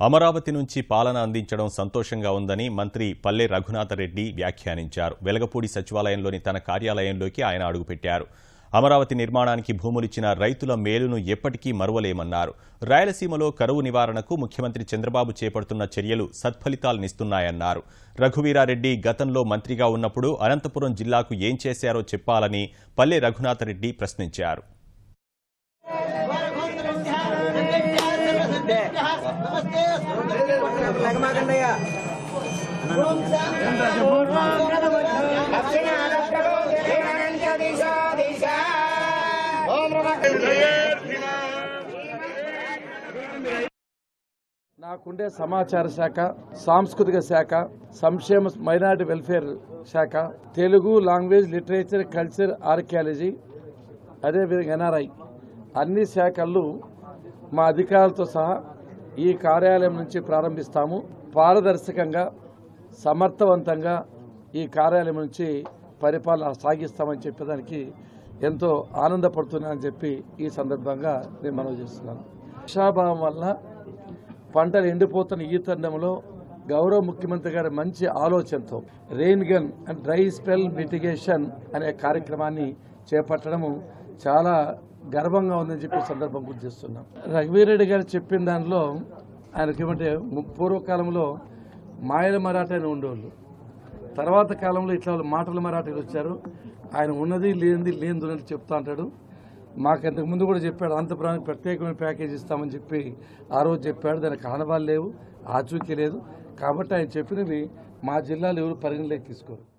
అమరావతి నుంచి పాలన అందించడం సంతోషంగా ఉందని మంత్రి పల్లె రఘునాథరెడ్డి వ్యాఖ్యానించారు. వెలగపూడి సచివాలయంలోని తన కార్యాలయంలోకి ఆయన అడుగుపెట్టారు. అమరావతి నిర్మాణానికి భూములిచ్చిన రైతుల మేలును ఎప్పటికీ మరువలేమన్నారు. రాయలసీమలో కరువు నివారణకు ముఖ్యమంత్రి చంద్రబాబు చేపడుతున్న చర్యలు సత్ఫలితాలనిస్తున్నాయన్నారు. రఘువీరారెడ్డి గతంలో మంత్రిగా ఉన్నప్పుడు అనంతపురం జిల్లాకు ఏం చేశారో చెప్పాలని పల్లె రఘునాథరెడ్డి ప్రశ్నించారు. నాకుండే సమాచార శాఖ సాంస్కృతిక శాఖ సంక్షేమ మైనారిటీ వెల్ఫేర్ శాఖ Telugu language literature culture archaeology అదేవిధంగా ఎన్ఆర్ఐ అన్ని శాఖలు మా అధికారులతో సహా ఈ కార్యాలయం నుంచి ప్రారంభిస్తాము. పారదర్శకంగా సమర్థవంతంగా ఈ కార్యాలయం నుంచి పరిపాలన సాగిస్తామని చెప్పేదానికి ఎంతో ఆనందపడుతున్నానని చెప్పి ఈ సందర్భంగా నేను మనవి చేస్తున్నాను. వర్షాభావం వల్ల పంటలు ఎండిపోతున్న ఈ తరుణంలో గౌరవ ముఖ్యమంత్రి గారి మంచి ఆలోచనతో rain gun and dry spell mitigation అనే కార్యక్రమాన్ని చేపట్టడము చాలా గర్వంగా ఉందని చెప్పి సందర్భం గుర్తు చేస్తున్నాం. రఘువీరెడ్డి గారు చెప్పిన దానిలో ఆయనకి ఏమంటే పూర్వకాలంలో మాయల మరాఠా అని ఉండేవాళ్ళు. తర్వాత కాలంలో ఇట్లా వాళ్ళు మాటల మరాఠీలు వచ్చారు. ఆయన ఉన్నది లేనిది లేనిది ఉన్నది చెప్తా అంటాడు. మాకు ఇంతకు ముందు కూడా చెప్పాడు అంతపురానికి ప్రత్యేకమైన ప్యాకేజ్ ఇస్తామని చెప్పి ఆ రోజు చెప్పాడు. దానికి ఆనవాళ్ళు లేవు ఆచూకీ లేదు. కాబట్టి ఆయన చెప్పినవి మా జిల్లాలో ఎవరు పరిగణలోకి తీసుకోరు.